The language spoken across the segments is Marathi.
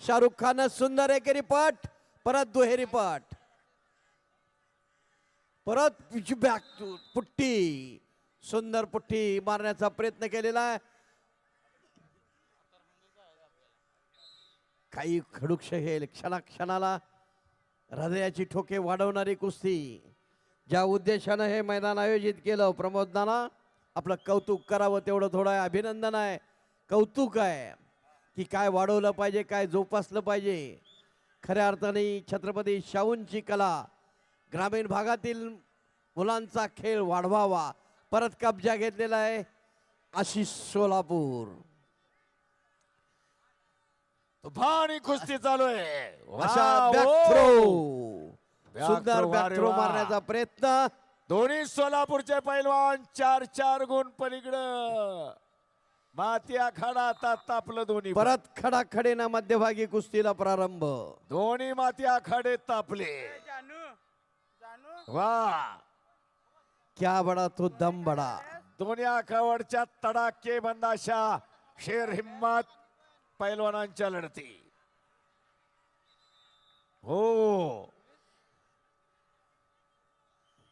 शाहरुख खान सुंदर एकेरी पट परत दुहेरी पट परत बॅक पुट्टी सुंदर पुट्टी मारण्याचा प्रयत्न केलेला आहे. काही खडूक्ष हे क्षणाक्षणाला हृदयाची ठोके वाढवणारी कुस्ती. ज्या उद्देशानं हे मैदान आयोजित केलं प्रमोदना आपलं कौतुक करावं तेवढं थोडं अभिनंदन आहे. कौतुक आहे. की काय वाढवलं पाहिजे काय जोपासलं पाहिजे. खऱ्या अर्थाने छत्रपती शाहूंची कला ग्रामीण भागातील मुलांचा खेळ वाढवावा. परत कब्जा घेतलेला आहे आशिष सोलापूर. तुफानी कुस्ती चालू आहे. अशा वा, बॅक ओ. थ्रो Back सुंदर throw, बॅक अरे थ्रो वा. मारण्याचा प्रयत्न. दोन्ही सोलापूरचे पैलवान चार चार गुण पलीकडं. माती आखाडा आता तापलं दोन्ही परत खडाखडीनं मध्यभागी कुस्तीला प्रारंभ. दोन्ही माती आखाडे तापले. वा. क्या बडा तो दम बडा. दोन्ही आखावरच्या तडाके बंद अशा शेर हिम्मत पैलवानांच्या लढती. हो.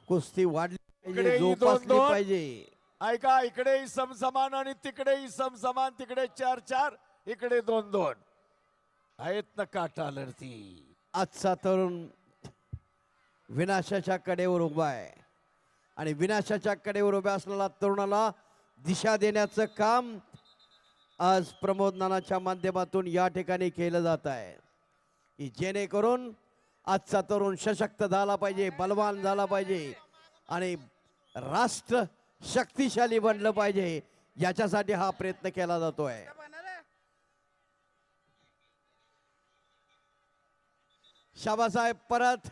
कुस्ती वाढली पाहिजे जोपासली. पाहिजे. ऐका इकडेही समसमान आणि तिकडेही समसमान तिकडे चार चार इकडे दोन दोन. आहेत ना काटा लढती. आजचा तरुण विनाशाच्या कडेवर उभा आहे. आणि विनाशाच्या कडेवर उभ्या असलेला तरुणाला दिशा देण्याचं काम आज प्रमोद नानाच्या माध्यमातून या ठिकाणी केलं जात आहे. की जेणेकरून आजचा तरुण सशक्त झाला पाहिजे बलवान झाला पाहिजे आणि राष्ट्र शक्तिशाली बनलं पाहिजे. याच्यासाठी हा प्रयत्न केला जातोय. शाबासाहेब परत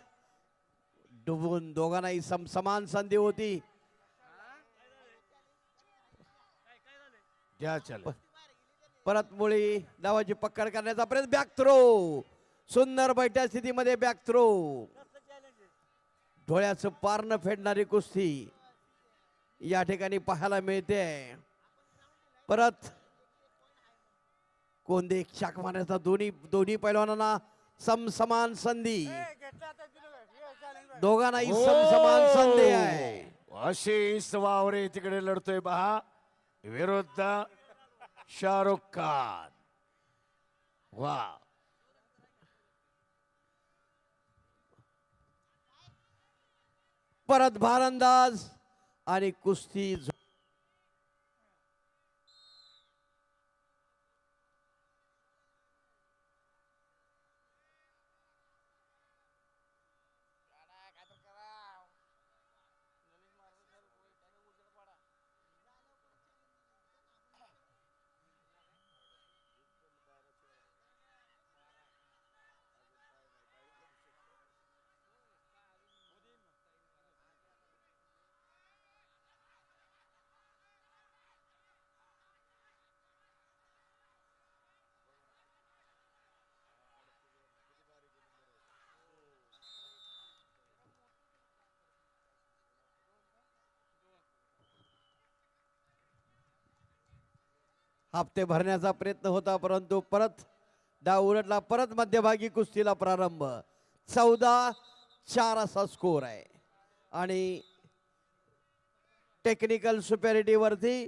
डुबून दोघांनाही सम समान संधी होती. परत मुळी डावाची पकड करण्याचा प्रयत्न. बॅक थ्रो सुंदर बैठ्या स्थितीमध्ये बॅक थ्रो डोळ्याचं पार न फेडणारी कुस्ती. या ठिकाणी पाहायला मिळते. परत कोंदे शाक मारण्याचा दोन्ही दोन्ही पैलवानांना समसमान संधी. दोघांनाही समसमान संधी आहे. आशिष वावरे तिकडे लढतोय पहा विरुद्ध शाहरुख खान. वा परत भारंदाज आणि कुस्ती हप्ते भरण्याचा प्रयत्न होता परंतु परत डाव उलटला परत मध्यभागी कुस्तीला प्रारंभ. चौदा चार असा स्कोर आहे. आणि टेक्निकल सुपेरिटीवरती